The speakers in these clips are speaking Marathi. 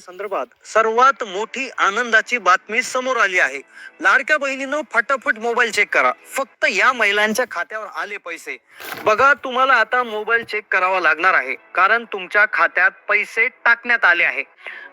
संदर्भात सर्वात मोठी आनंदाची बातमी समोर आली आहे. लाडक्या बहिणीनं फटाफट मोबाईल चेक करा. फक्त या महिलांच्या खात्यावर आले पैसे. बघा तुम्हाला आता मोबाईल चेक करावा लागणार आहे. कारण तुमच्या खात्यात पैसे टाकण्यात आले आहे.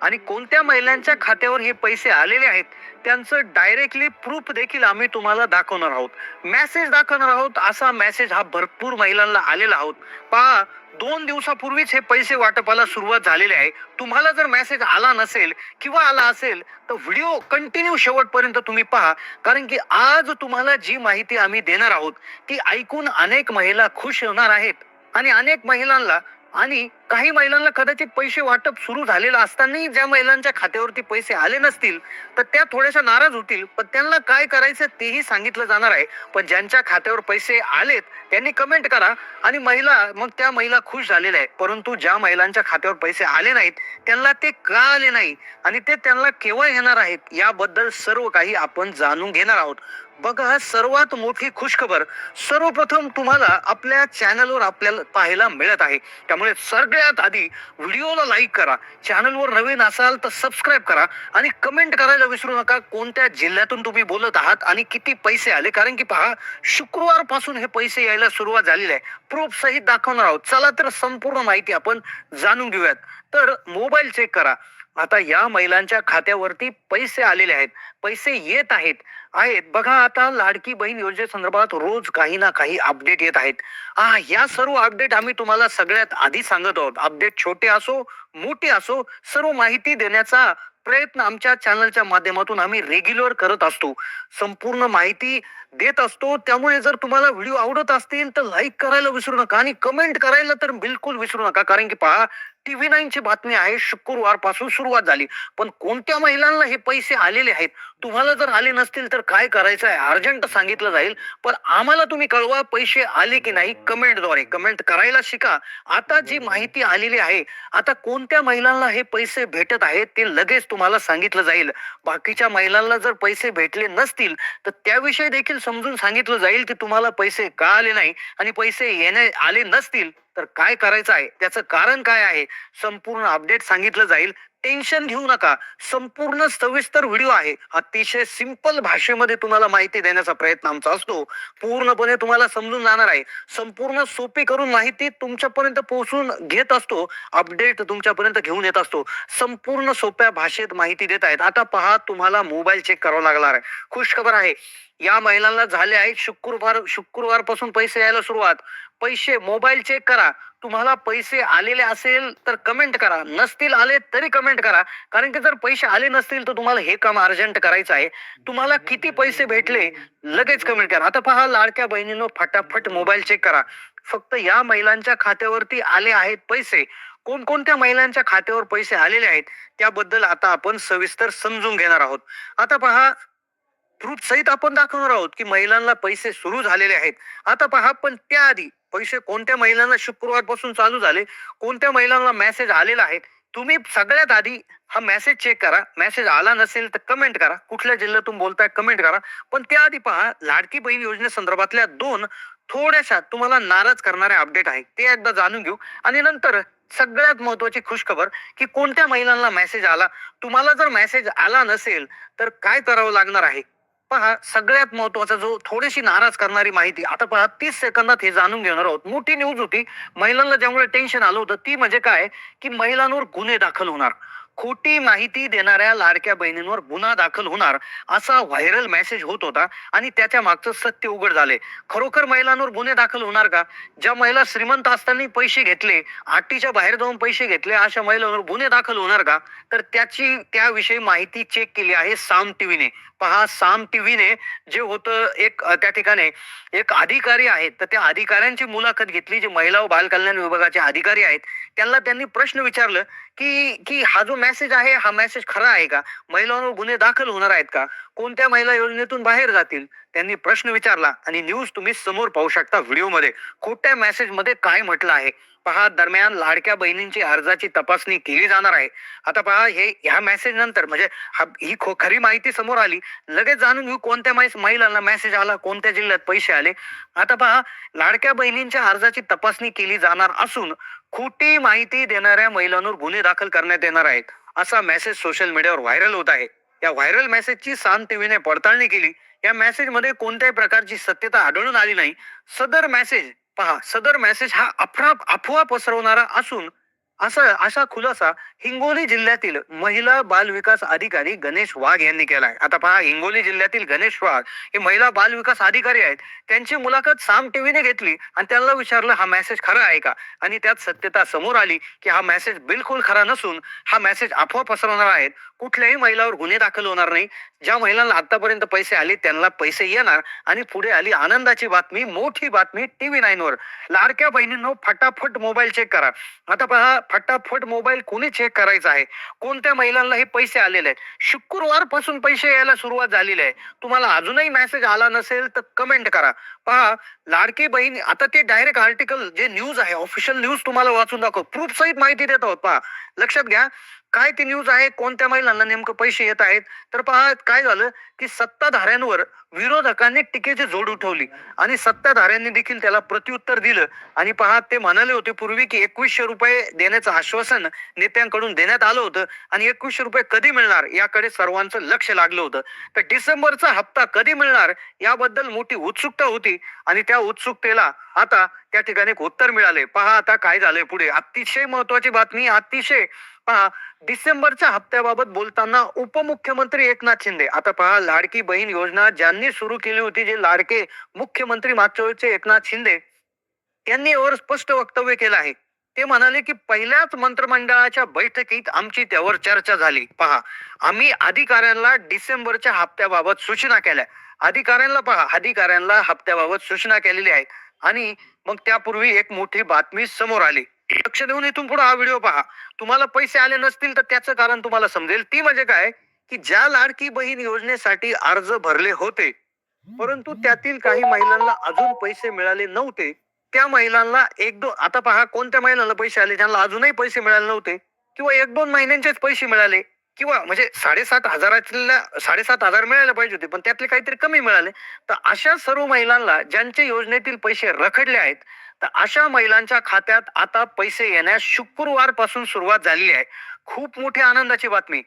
आणि कोणत्या महिलांच्या खात्यावर हे पैसे आलेले आहेत? त्यांचं डायरेक्टली प्रूफ देखील आम्ही तुम्हाला दाखवणार आहोत. मेसेज दाखवणार आहोत असा मेसेज हा भरपूर महिलांना आलेला आहोत. पहा दोन दिवसापूर्वीच हे पैसे वाटपाला सुरुवात झालेली आहे. तुम्हाला जर मेसेज आला नसेल किंवा आला असेल तर व्हिडिओ कंटिन्यू शेवटपर्यंत तुम्ही पहा. कारण की आज तुम्हाला जी माहिती आम्ही देणार आहोत ती ऐकून अनेक महिला खुश होणार आहेत. आणि अनेक महिलांना आणि काही महिलांना कदाचित पैसे वाटप सुरू झालेलं असतानाही ज्या महिलांच्या खात्यावरती पैसे आले नसतील तर त्या थोड्याशा नाराज होतील. पण त्यांना काय करायचं तेही सांगितलं जाणार आहे. पण ज्यांच्या खात्यावर पैसे आलेत त्यांनी कमेंट करा आणि महिला मग त्या महिला खुश झालेल्या आहेत. परंतु ज्या महिलांच्या खात्यावर पैसे आले नाहीत त्यांना ते का आले नाही? आणि ते त्यांना केव्हा येणार आहेत? याबद्दल सर्व काही आपण जाणून घेणार आहोत. बघा सर्वात मोठी खुशखबर सर्वप्रथम तुम्हाला आपल्या चॅनलवर आपल्याला पाहायला मिळत आहे. त्यामुळे सगळ्यात आधी व्हिडिओला लाईक करा. चॅनलवर नवीन असाल तर सबस्क्राईब करा आणि कमेंट करायला विसरू नका. कोणत्या जिल्ह्यातून तुम्ही बोलत आहात आणि किती पैसे आले? कारण की पहा शुक्रवारपासून हे पैसे यायला सुरुवात झालेली आहे. प्रूफ सहित दाखवणार आहोत. चला तर संपूर्ण माहिती आपण जाणून घेऊयात. तर मोबाईल चेक करा. आता या महिलांच्या खात्यावरती पैसे आलेले आहेत. पैसे येत आहेत. आहेत. बघा आता लाडकी बहीण योजनेसंदर्भात रोज काही ना काही अपडेट येत आहेत. हा या सर्व अपडेट आम्ही तुम्हाला सगळ्यात आधी सांगत आहोत. अपडेट छोटे असो मोठे असो सर्व माहिती देण्याचा प्रयत्न आमच्या चॅनलच्या माध्यमातून आम्ही रेग्युलर करत असतो. संपूर्ण माहिती देत असतो त्यामुळे जर तुम्हाला व्हिडिओ आवडत असतील तर लाईक करायला विसरू नका आणि कमेंट करायला तर बिलकुल विसरू नका. कारण की पहा टीव्ही नाईनची बातमी आहे शुक्रवारपासून सुरुवात झाली. पण कोणत्या महिलांना हे पैसे आलेले आहेत? तुम्हाला जर आले नसतील तर काय करायचं आहे? अर्जंट सांगितलं जाईल. पण आम्हाला तुम्ही कळवा पैसे आले की नाही कमेंटद्वारे कमेंट करायला शिका. आता जी माहिती आलेली आहे आता कोणत्या महिलांना हे पैसे भेटत आहेत ते लगेच तुम्हाला सांगितलं जाईल. बाकीच्या महिलांना जर पैसे भेटले नसतील तर त्याविषयी देखील समजून सांगितलं जाईल की तुम्हाला पैसे का आले नाही आणि पैसे येणे आले नसतील तर काय करायचं आहे? त्याचं कारण काय आहे? संपूर्ण अपडेट सांगितलं जाईल. टेन्शन घेऊ नका. संपूर्ण सविस्तर व्हिडिओ आहे. अतिशय सिंपल भाषेमध्ये तुम्हाला माहिती देण्याचा प्रयत्न आमचा असतो. पूर्णपणे तुम्हाला समजून जाणार आहे. संपूर्ण सोपी करून माहिती तुमच्यापर्यंत पोहोचून घेत असतो. अपडेट तुमच्यापर्यंत घेऊन येत असतो. संपूर्ण सोप्या भाषेत माहिती देत आहेत. आता पहा तुम्हाला मोबाईल चेक करावा लागणार आहे. खुश खबर आहे. या महिलांना झाले आहेत शुक्रवार शुक्रवारपासून पैसे यायला सुरुवात. पैसे मोबाईल चेक करा. तुम्हाला पैसे आलेले असेल तर कमेंट करा. नसतील आले तरी कमेंट करा. कारण की जर पैसे आले नसतील तर तुम्हाला हे काम अर्जंट करायचं आहे. तुम्हाला किती पैसे भेटले लगेच कमेंट करा. आता पहा लाडक्या बहिणीनं फटाफट मोबाईल चेक करा. फक्त या महिलांच्या खात्यावरती आले आहेत पैसे. कोणकोणत्या महिलांच्या खात्यावर पैसे आलेले आहेत त्याबद्दल आता आपण सविस्तर समजून घेणार आहोत. आता पहा प्रूफ सहित आपण दाखवणार आहोत की महिलांना पैसे सुरू झालेले आहेत. आता पहा पण त्याआधी पैसे कोणत्या महिलांना शुक्रवारपासून चालू झाले? कोणत्या महिलांना मेसेज आलेला आहे? तुम्ही सगळ्यात आधी हा मेसेज चेक करा. मेसेज आला नसेल तर कमेंट करा. कुठल्या जिल्ह्यातून बोलताय कमेंट करा. पण त्याआधी पहा लाडकी बहीण योजनेसंदर्भातल्या दोन थोड्याशा तुम्हाला नाराज करणाऱ्या अपडेट आहे ते एकदा जाणून घेऊ. आणि नंतर सगळ्यात महत्वाची खुशखबर की कोणत्या महिलांना मेसेज आला? तुम्हाला जर मेसेज आला नसेल तर काय करावं लागणार आहे? पहा सगळ्यात महत्त्वाचा जो थोडीशी नाराज करणारी माहिती आता पहा तीस सेकंदात हे जाणून घेणार आहोत. मोठी न्यूज होती महिलांना ज्यामुळे टेन्शन आलं होतं ती म्हणजे काय? की महिलांवर गुन्हे दाखल होणार. खोटी माहिती देणाऱ्या लाडक्या बहिणींवर गुन्हा दाखल होणार असा व्हायरल मेसेज होत होता आणि त्याच्या मागचं सत्य उघड झाले. खरोखर महिलांवर गुन्हे दाखल होणार का? ज्या महिला श्रीमंत असताना पैसे घेतले आटीच्या बाहेर जाऊन पैसे घेतले अशा महिलांवर गुन्हे दाखल होणार का? तर त्याची त्याविषयी माहिती चेक केली आहे साम टीव्हीने. पहा साम टीव्हीने जे होतं एक त्या ठिकाणी एक अधिकारी आहेत. तर त्या अधिकाऱ्यांची मुलाखत घेतली. जे महिला व बालकल्याण विभागाचे अधिकारी आहेत त्यांना त्यांनी प्रश्न विचारलं की की हा जो मेसेज आहे हा मेसेज खरा आहे का? महिलांवर गुन्हे दाखल होणार आहेत का? कोणत्या महिला योजनेतून बाहेर जातील? त्यांनी प्रश्न विचारला आणि न्यूज तुम्ही समोर पाहू शकता व्हिडिओमध्ये खोट्या मेसेजमध्ये काय म्हटलं आहे? पहा दरम्यान लाडक्या बहिणींची अर्जाची तपासणी केली जाणार आहे. आता पहा हे ह्या मेसेज नंतर म्हणजे ही खो- खरी माहिती समोर आली. लगेच जाणून घेऊ कोणत्या महिलांना मेसेज आला कोणत्या जिल्ह्यात पैसे आले. आता पहा लाडक्या बहिणींच्या अर्जाची तपासणी केली जाणार असून खोटी माहिती देणाऱ्या महिलांवर गुन्हे दाखल करण्यात येणार आहेत. असा मेसेज सोशल मीडियावर व्हायरल होत आहे. या व्हायरल मेसेजची सान टीव्हीने पडताळणी केली. या मेसेजमध्ये कोणत्याही प्रकारची सत्यता आढळून आली नाही. सदर मेसेज पहा सदर मेसेज हा अफरा अफवा पसरवणारा असून असा असा खुलासा हिंगोली जिल्ह्यातील महिला बाल विकास अधिकारी गणेश वाघ यांनी केलाय. आता पहा हिंगोली जिल्ह्यातील गणेश वाघ हे महिला बाल विकास अधिकारी आहेत. त्यांची मुलाखत साम टीव्हीने घेतली आणि त्यांना विचारलं हा मेसेज खरा आहे का? आणि त्यात सत्यता समोर आली की हा मेसेज बिलकुल खरा नसून हा मेसेज अफवा पसरवणार आहेत कुठल्याही महिलावर गुन्हे दाखल होणार नाही. ज्या महिलांना आतापर्यंत पैसे आले त्यांना पैसे येणार आणि पुढे आली आनंदाची बातमी मोठी बातमी टीव्ही नाईन वर. लाडक्या बहिणींनो फटाफट मोबाईल चेक करा. आता पहा फटाफट मोबाईल कोणी चेक करायचा आहे? कोणत्या महिलांना हे पैसे आलेले आहेत? शुक्रवारपासून पैसे यायला सुरुवात झालेली आहे. तुम्हाला अजूनही मेसेज आला नसेल तर कमेंट करा. पहा लाडकी बहीण आता ते डायरेक्ट आर्टिकल जे न्यूज आहे ऑफिशियल न्यूज तुम्हाला वाचून दाखव. प्रूफ सहित माहिती देत आहोत. पहा लक्षात घ्या. काय ती न्यूज आहे? कोणत्या महिलांना नेमकं पैसे येत आहेत? तर पहा काय झालं की सत्ताधाऱ्यांवर विरोधकांनी टीकेची जोड उठवली आणि सत्ताधाऱ्यांनी देखील त्याला प्रत्युत्तर दिलं. आणि पहा ते म्हणाले होते पूर्वी की एकवीसशे रुपये देण्याचं आश्वासन नेत्यांकडून देण्यात आलं होतं आणि एकवीसशे रुपये कधी मिळणार याकडे सर्वांचं लक्ष लागलं होतं. तर डिसेंबरचा हप्ता कधी मिळणार याबद्दल मोठी उत्सुकता होती आणि त्या उत्सुकतेला आता त्या ठिकाणी एक उत्तर मिळाले. पहा आता काय झालंय पुढे. अतिशय महत्वाची बातमी अतिशय पहा डिसेंबरच्या हप्त्याबाबत बोलताना उपमुख्यमंत्री एकनाथ शिंदे. आता पहा लाडकी बहीण योजना ज्यांनी सुरू केली होती जे लाडके मुख्यमंत्री मागच्या वेळचे एकनाथ शिंदे यांनी यावर स्पष्ट वक्तव्य केलं आहे. ते म्हणाले की पहिल्याच मंत्रिमंडळाच्या बैठकीत आमची त्यावर चर्चा झाली. पहा आम्ही अधिकाऱ्यांना डिसेंबरच्या हप्त्याबाबत सूचना केल्या. अधिकाऱ्यांना पहा अधिकाऱ्यांना हप्त्याबाबत सूचना केलेली आहे. आणि मग त्यापूर्वी एक मोठी बातमी समोर आली. लक्ष देऊन इथून पुढे हा व्हिडिओ पहा. तुम्हाला पैसे आले नसतील तर त्याचं कारण तुम्हाला समजेल. ती म्हणजे काय? की ज्या लाडकी बहीण योजनेसाठी अर्ज भरले होते परंतु त्यातील काही महिलांना अजून पैसे मिळाले नव्हते. त्या महिलांना एक दोन आता पहा कोणत्या महिलांना पैसे आले? ज्यांना अजूनही पैसे मिळाले नव्हते किंवा एक दोन महिन्यांचेच पैसे मिळाले किंवा म्हणजे साडेसात हजारातल्या साडेसात हजार मिळायला पाहिजे होते पण त्यातले काहीतरी कमी मिळाले. तर अशा सर्व महिलांना ज्यांचे योजनेतील पैसे रखडले आहेत तर अशा महिलांच्या खात्यात आता पैसे येण्यास शुक्रवारपासून सुरुवात झालेली आहे. खूप मोठी आनंदाची बातमी.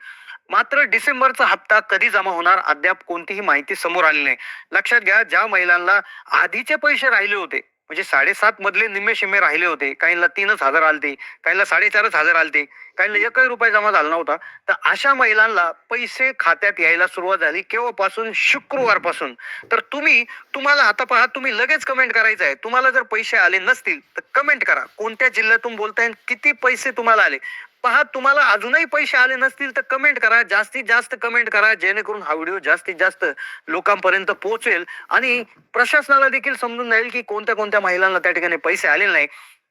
मात्र डिसेंबरचा हप्ता कधी जमा होणार अद्याप कोणतीही माहिती समोर आली नाही. लक्षात घ्या ज्या महिलांना आधीचे पैसे राहिले होते म्हणजे साडेसात मधले निम्मे शिम्मे राहिले होते काहींना तीनच हजार आलते काहींना साडेचारच हजार आलते काहींना एकही रुपये जमा झाला नव्हता तर अशा महिलांना पैसे खात्यात यायला सुरुवात झाली केव्हापासून? शुक्रवारपासून. तर तुम्ही तुम्हाला आता पहा तुम्ही लगेच कमेंट करायचं आहे. तुम्हाला जर पैसे आले नसतील तर कमेंट करा. कोणत्या जिल्ह्यातून बोलताय किती पैसे तुम्हाला आले? पहा तुम्हाला अजूनही पैसे आले नसतील तर कमेंट करा. जास्तीत जास्त कमेंट करा जेणेकरून हा व्हिडिओ जास्तीत जास्त लोकांपर्यंत पोहोचेल आणि प्रशासनाला देखील समजून जाईल की कोणत्या कोणत्या महिलांना त्या ठिकाणी पैसे आलेले नाही.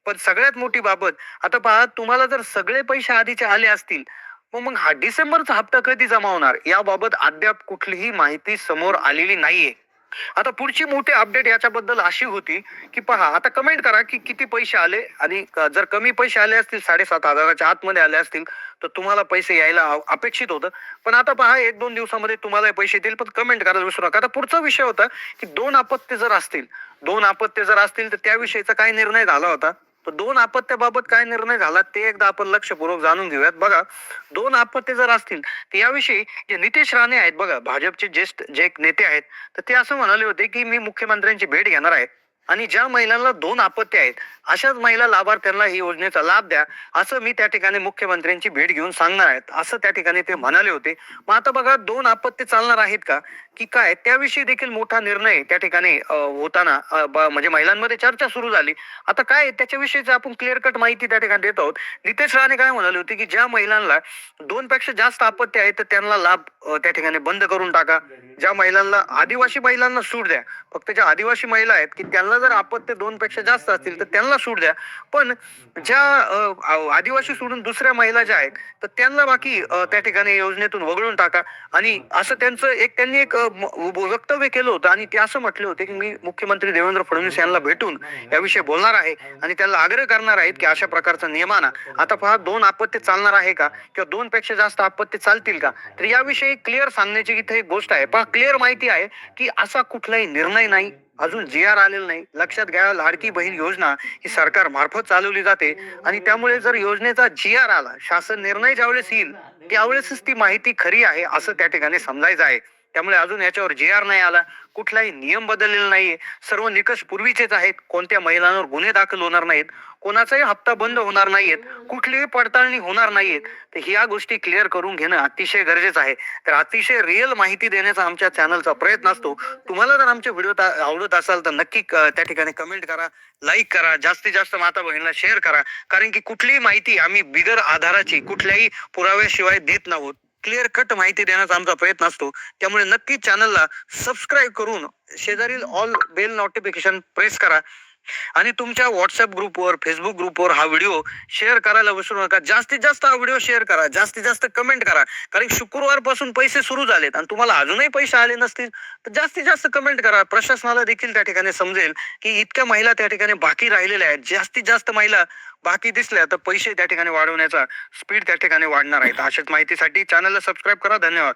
पण सगळ्यात मोठी बाबत आता पहा तुम्हाला जर सगळे पैसे आधीचे आले असतील मग मग हा डिसेंबरचा हप्ता कधी जमा होणार? याबाबत अद्याप कुठलीही माहिती समोर आलेली नाहीये. आता पुढची मोठी अपडेट याच्याबद्दल अशी होती की पहा आता कमेंट करा की किती पैसे आले आणि जर कमी पैसे आले असतील साडेसात हजाराच्या आतमध्ये आले असतील तर तुम्हाला पैसे यायला अपेक्षित होतं. पण आता पहा एक दोन दिवसामध्ये तुम्हाला पैसे येतील पण कमेंट करायला विसरू नका. आता पुढचा विषय होता की दोन अपत्य जर असतील दोन अपत्य जर असतील तर त्याविषयीचा काय निर्णय झाला होता. तर दोन आपत्त्याबाबत काय निर्णय झाला ते एकदा आपण लक्षपूर्वक जाणून घेऊयात. बघा दोन आपत्ते जर असतील तर याविषयी जे नितेश राणे आहेत बघा भाजपचे ज्येष्ठ जे एक नेते आहेत तर ते असं म्हणाले होते की मी मुख्यमंत्र्यांची भेट घेणार आहे. आणि ज्या महिलांना दोन आपत्ती आहेत अशाच महिला लाभार्थ्यांना ही योजनेचा लाभ द्या असं मी त्या ठिकाणी मुख्यमंत्र्यांची भेट घेऊन सांगणार आहेत असं त्या ठिकाणी ते म्हणाले होते. मग आता बघा दोन आपत्ती चालणार आहेत का? की काय? त्याविषयी देखील मोठा निर्णय त्या ठिकाणी होताना म्हणजे महिलांमध्ये चर्चा सुरू झाली. आता काय त्याच्याविषयीच आपण क्लिअर कट माहिती त्या ठिकाणी देत आहोत. नितेश राणे काय म्हणाले होते की ज्या महिलांना दोन पेक्षा जास्त आपत्ती आहेत तर त्यांना लाभ त्या ठिकाणी बंद करून टाका. ज्या महिलांना आदिवासी महिलांना सूट द्या. फक्त ज्या आदिवासी महिला आहेत की त्यांना जर आपत्ती दोन पेक्षा जास्त असतील तर त्यांना सूट द्या. पण ज्या आदिवासी सोडून दुसऱ्या महिला ज्या आहेत तर त्यांना बाकी त्या ठिकाणी योजनेतून वगळून टाका. आणि असं त्यांचं एक त्यांनी एक वक्तव्य केलं होतं आणि ते असं म्हटले होते की मी मुख्यमंत्री देवेंद्र फडणवीस यांना भेटून याविषयी बोलणार आहे आणि त्यांना आग्रह करणार आहेत की अशा प्रकारचा नियम आणा. आता पहा दोन आपत्ती चालणार आहे का? किंवा दोन पेक्षा जास्त आपत्ती चालतील का? तर याविषयी क्लिअर सांगण्याची इथे एक गोष्ट आहे. पहा क्लिअर माहिती आहे की असा कुठलाही निर्णय नाही. अजून जी आर आलेलं नाही. लक्षात घ्या लाडकी बहीण योजना ही सरकार मार्फत चालवली जाते. आणि त्यामुळे जर योजनेचा जी आर आला शासन निर्णय ज्यावेळेस येईल त्यावेळेसच ती माहिती खरी आहे असं त्या ठिकाणी समजायचं आहे. त्यामुळे अजून याच्यावर जे आर नाही आला कुठलाही नियम बदललेला नाहीये. सर्व निकष पूर्वीचेच आहेत. कोणत्या महिलांवर गुन्हे दाखल होणार नाहीत कोणाचाही हप्ता बंद होणार नाहीयेत कुठलीही पडताळणी होणार नाहीयेत. तर ह्या गोष्टी क्लिअर करून घेणं अतिशय गरजेचं आहे. तर अतिशय रिअल माहिती देण्याचा आमच्या चॅनलचा प्रयत्न असतो. तुम्हाला जर आमचे व्हिडिओ आवडत असाल तर नक्की क- त्या ठिकाणी कमेंट करा लाईक करा जास्तीत जास्त माता बहिणीला शेअर करा. कारण की कुठलीही माहिती आम्ही बिगर आधाराची कुठल्याही पुराव्याशिवाय देत नाहोत क्लिअर कट माहिती देण्याचा आमचा प्रयत्न असतो. त्यामुळे नक्की चॅनलला सबस्क्राईब करून शेजारील ऑल बेल नोटिफिकेशन प्रेस करा. आणि तुमच्या व्हॉट्सअप ग्रुपवर फेसबुक ग्रुपवर हा व्हिडिओ शेअर करायला विसरू नका. जास्तीत जास्त हा व्हिडिओ शेअर करा. जास्तीत जास्त कमेंट करा. कारण शुक्रवारपासून पैसे सुरू झालेत आणि तुम्हाला अजूनही पैसे आले नसतील तर जास्तीत जास्त कमेंट करा. प्रशासनाला देखील त्या ठिकाणी समजेल की इतक्या महिला त्या ठिकाणी बाकी राहिलेल्या आहेत. जास्तीत जास्त महिला बाकी दिसल्या तर पैसे त्या ठिकाणी वाढवण्याचा स्पीड त्या ठिकाणी वाढणार आहे. अशाच माहितीसाठी चॅनलला सबस्क्राईब करा. धन्यवाद.